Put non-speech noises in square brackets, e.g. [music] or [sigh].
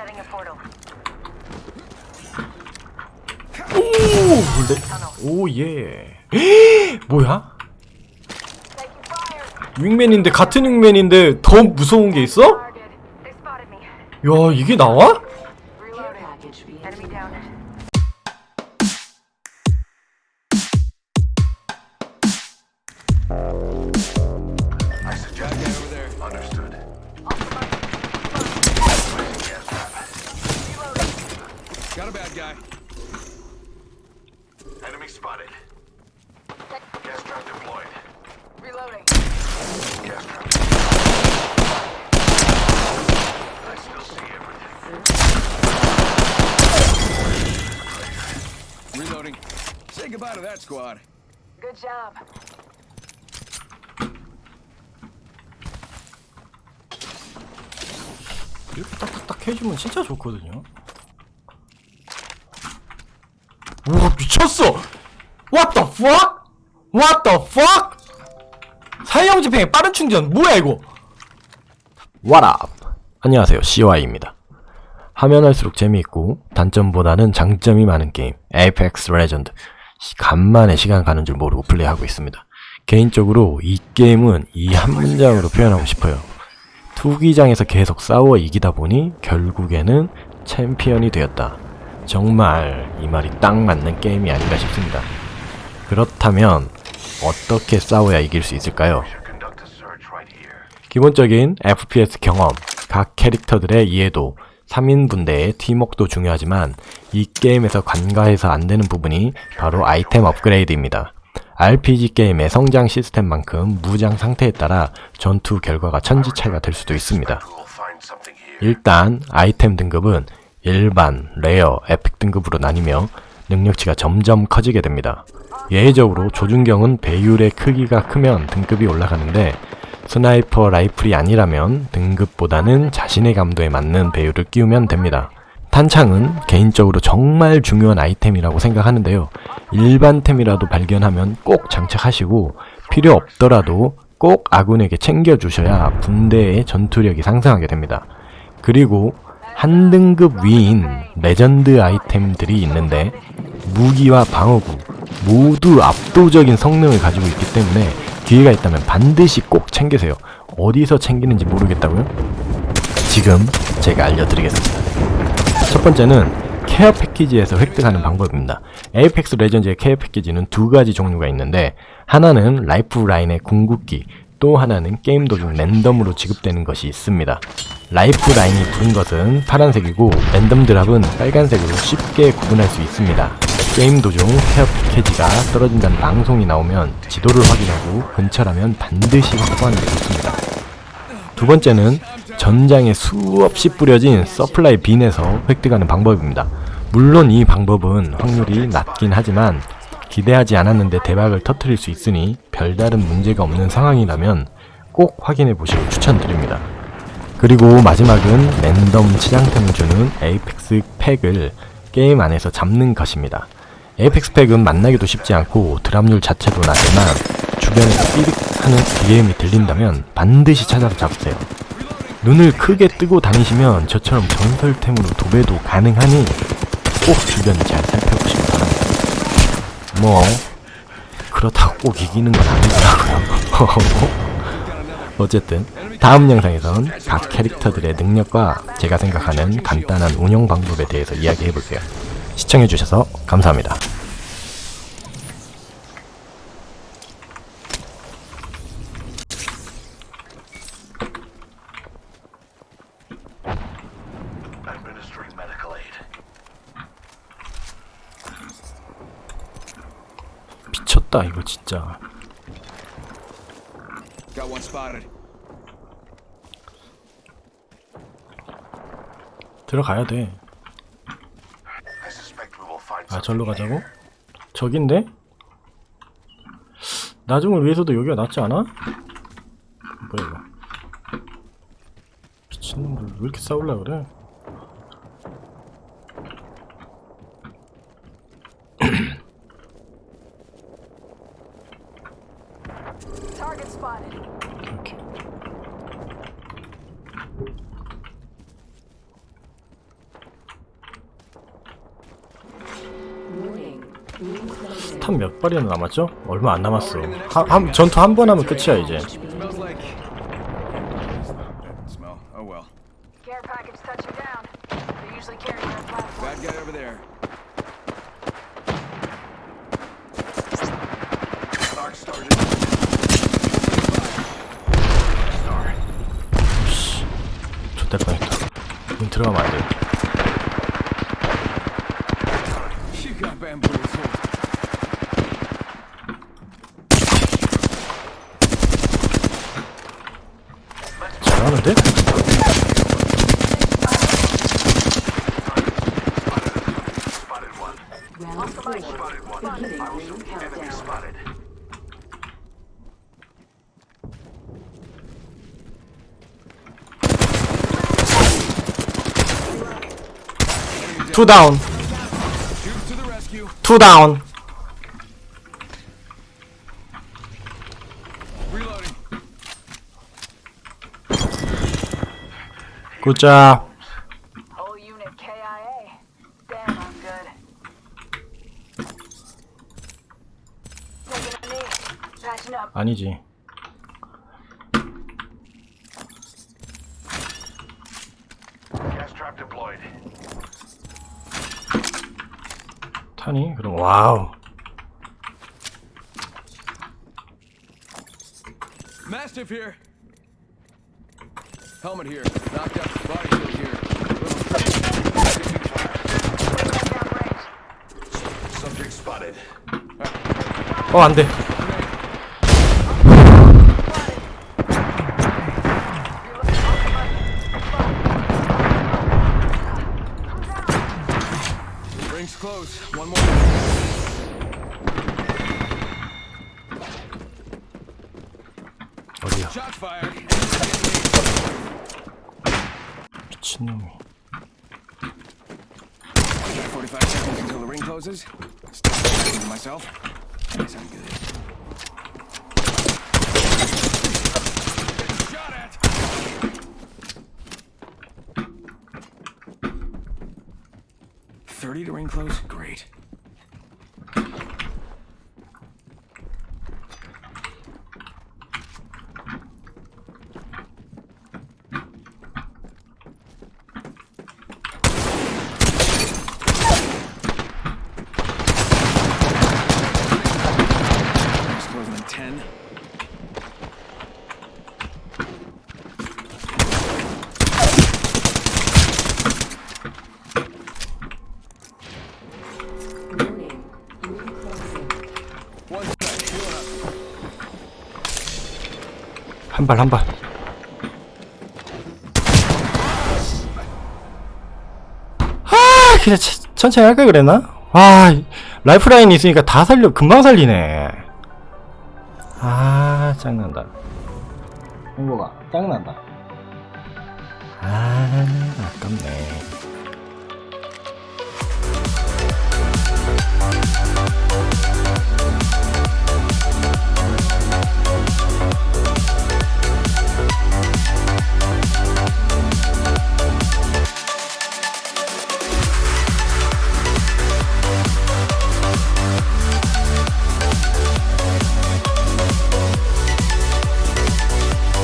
Setting a portal. 오, 근데 오 예. 뭐야? Taking fire. 윙맨인데 같은 윙맨인데 더 무서운 게 있어? Target. They spotted me. 야 이게 나와? Got a bad guy. Enemy spotted. Gas trap deployed. Reloading. Gas trap. I still see everything. Reloading. Say goodbye to that squad. Good job. 이렇게 딱딱딱 해주면 진짜 좋거든요. 와 미쳤어! What the fuck? What the fuck? 사형 집행의 빠른 충전 뭐야 이거? What up? 안녕하세요 CY입니다. 하면 할수록 재미있고 단점보다는 장점이 많은 게임 레전드 시- 간만에 시간 가는 줄 모르고 플레이하고 있습니다. 개인적으로 이 게임은 이 한 문장으로 표현하고 싶어요. 투기장에서 계속 싸워 이기다 보니 결국에는 챔피언이 되었다. 정말 이 말이 딱 맞는 게임이 아닌가 싶습니다. 그렇다면 어떻게 싸워야 이길 수 있을까요? 기본적인 FPS 경험, 각 캐릭터들의 이해도, 3인 분대의 팀워크도 중요하지만 이 게임에서 간과해서 안 되는 부분이 바로 아이템 업그레이드입니다. RPG 게임의 성장 시스템만큼 무장 상태에 따라 전투 결과가 천지 차이가 될 수도 있습니다. 일단 아이템 등급은 일반, 레어, 에픽 등급으로 나뉘며 능력치가 점점 커지게 됩니다. 예외적으로 조준경은 배율의 크기가 크면 등급이 올라가는데 스나이퍼 라이플이 아니라면 등급보다는 자신의 감도에 맞는 배율을 끼우면 됩니다. 탄창은 개인적으로 정말 중요한 아이템이라고 생각하는데요. 일반템이라도 발견하면 꼭 장착하시고 필요 없더라도 꼭 아군에게 챙겨주셔야 분대의 전투력이 상승하게 됩니다. 그리고 한 등급 위인 레전드 아이템들이 있는데 무기와 방어구 모두 압도적인 성능을 가지고 있기 때문에 기회가 있다면 반드시 꼭 챙기세요. 어디서 챙기는지 모르겠다고요? 지금 제가 알려드리겠습니다. 첫 번째는 케어 패키지에서 획득하는 방법입니다. 에이펙스 레전드의 케어 패키지는 두 가지 종류가 있는데 하나는 라이프 라인의 궁극기, 또 하나는 게임 도중 랜덤으로 지급되는 것이 있습니다. 라이프 라인이 부른 것은 파란색이고 랜덤 드랍은 빨간색으로 쉽게 구분할 수 있습니다. 게임 도중 케어 패키지가 떨어진다는 방송이 나오면 지도를 확인하고 근처라면 반드시 확보하는 게 좋습니다. 두 번째는 전장에 수없이 뿌려진 서플라이 빈에서 획득하는 방법입니다. 물론 이 방법은 확률이 낮긴 하지만 기대하지 않았는데 대박을 터트릴 수 있으니 별다른 문제가 없는 상황이라면 꼭 확인해 보시길 추천드립니다. 그리고 마지막은 랜덤 치장템을 주는 에이펙스 팩을 게임 안에서 잡는 것입니다. 에이펙스 팩은 만나기도 쉽지 않고 드랍률 자체도 낮지만 주변에서 삐릭하는 BM이 들린다면 반드시 찾아서 잡으세요. 눈을 크게 뜨고 다니시면 저처럼 전설템으로 도배도 가능하니 꼭 주변을 잘 살펴보시기 바랍니다. 뭐 그렇다고 꼭 이기는 건 아니더라고요. [laughs] 어쨌든 다음 영상에선 각 캐릭터들의 능력과 제가 생각하는 간단한 운영 방법에 대해서 이야기해볼게요. 시청해주셔서 감사합니다. 미쳤다 이거 진짜. 들어가야 돼. 아 절로. 가자고? 저긴데? 나중을 위해서도 여기가 낫지 않아? 뭐야 이거 미친놈들 왜 이렇게 싸울라 그래? Target spotted. 이렇게 포 탄 몇 발이나 남았죠? 얼마 안 남았어. 한, 한- 전투 한 번 하면 끝이야 이제. Oh. Star. 좋될 뻔했다. 문 들어가면 안 돼. You got bamboozled. 잘하는데? Spotted one. Round four. Spotted one. Beginning ring countdown. Spotted. 투다 투 다운. Reloading. 굿잡. Whole unit KIA. Damn, I'm good. Taking a knee. Patching up. 아니지. 타니? 그럼 와우. Mastiff here. Helmet here. Knocked up. Body shield here. Downrange. Subject spotted. 어, 안 돼. close. One more. 어디야? Shots fired. 미친놈이. 45 seconds until the ring closes. Still thinking to myself. Guess I'm good. 30 to ring close? Great. 한 발, 한 발. 아, 그냥 치- 천천히 할까 그랬나? 와, 이- 라이프라인 있으니까 다 살려, 금방 살리네. 아, 짱난다. 행복아, 짱난다. 아, 아깝네.